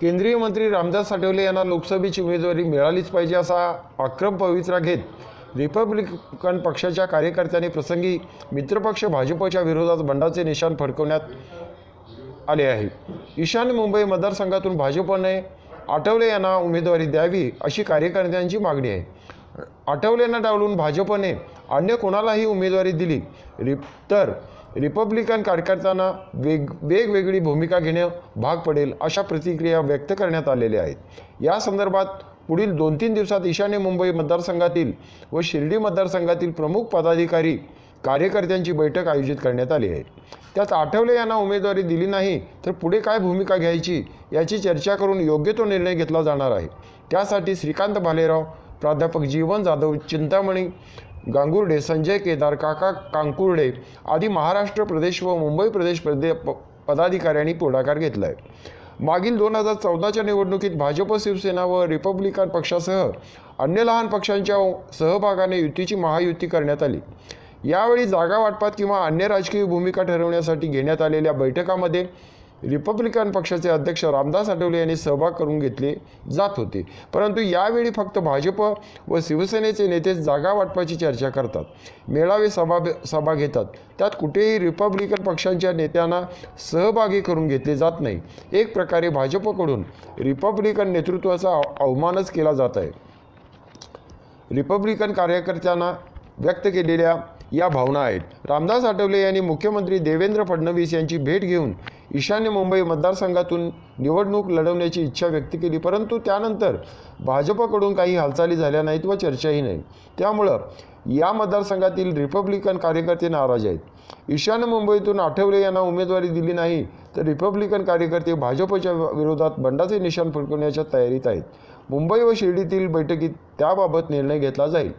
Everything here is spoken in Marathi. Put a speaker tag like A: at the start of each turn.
A: केंद्रीय मंत्री रामदास आठवले यांना लोकसभेची उमेदवारी मिळालीच पाहिजे असा आक्रम पवित्रा घेत रिपब्लिकन पक्षाच्या कार्यकर्त्यांनी प्रसंगी मित्रपक्ष भाजपच्या विरोधात बंडाचे निशाण फडकवण्यात आले आहे. ईशान्य मुंबई मतदारसंघातून भाजपने आठवले यांना उमेदवारी द्यावी अशी कार्यकर्त्यांची मागणी आहे. आठवलेंना डावलून भाजपने अन्य कोणालाही उमेदवारी दिली. रिप तर रिपब्लिकन कार्यकर्त्यांना वेग वेगवेगळी भूमिका घेणे भाग पडेल अशा प्रतिक्रिया व्यक्त करण्यात आलेल्या आहेत. या संदर्भात पुढील दोन तीन दिवसात ईशान्य मुंबई मतदारसंघातील व शिर्डी मतदारसंघातील प्रमुख पदाधिकारी कार्यकर्त्यांची बैठक आयोजित करण्यात आली आहे. त्यात आठवले यांना उमेदवारी दिली नाही तर पुढे काय भूमिका घ्यायची याची चर्चा करून योग्य तो निर्णय घेतला जाणार आहे. त्यासाठी श्रीकांत भालेराव प्राध्यापक जीवन जाधव चिंतामणी गांगुर्डे संजय केदार काका कांकुर्डे आदी महाराष्ट्र प्रदेश व मुंबई प्रदेश प्रदे प- पदाधिकाऱ्यांनी पुढाकार घेतला आहे मागील दोन हजार चौदाच्या निवडणुकीत भाजप शिवसेना व रिपब्लिकन पक्षासह अन्य लहान पक्षांच्या सहभागाने युतीची महायुती करण्यात आली. यावेळी जागा वाटपात किंवा अन्य राजकीय भूमिका ठरवण्यासाठी घेण्यात आलेल्या बैठकामध्ये रिपब्लिकन पक्षाचे अध्यक्ष रामदास आठवले यांनी सहभाग करून घेतले जात होते. परंतु यावेळी फक्त भाजप व शिवसेनेचे नेते जागा वाटपाची चर्चा करतात. मेळावे सभा सभा घेतात. त्यात कुठेही रिपब्लिकन पक्षांच्या नेत्यांना सहभागी करून घेतले जात नाही. एक प्रकारे भाजपकडून रिपब्लिकन नेतृत्वाचा अवमानच केला जात आहे. रिपब्लिकन कार्यकर्त्यांना व्यक्त केलेल्या या भावना आहेत. रामदास आठवले यांनी मुख्यमंत्री देवेंद्र फडणवीस यांची भेट घेऊन ईशान्य मुंबई मतदारसंघातून निवडणूक लढवण्याची इच्छा व्यक्त केली. परंतु त्यानंतर भाजपकडून काही हालचाली झाल्या नाहीत व चर्चाही नाही. त्यामुळं या मतदारसंघातील रिपब्लिकन कार्यकर्ते नाराज आहेत. ईशान्य मुंबईतून आठवले यांना उमेदवारी दिली नाही तर रिपब्लिकन कार्यकर्ते भाजपच्या विरोधात बंडाचे निशाण फडकवण्याच्या तयारीत आहेत. मुंबई व शिर्डीतील बैठकीत त्याबाबत निर्णय घेतला जाईल.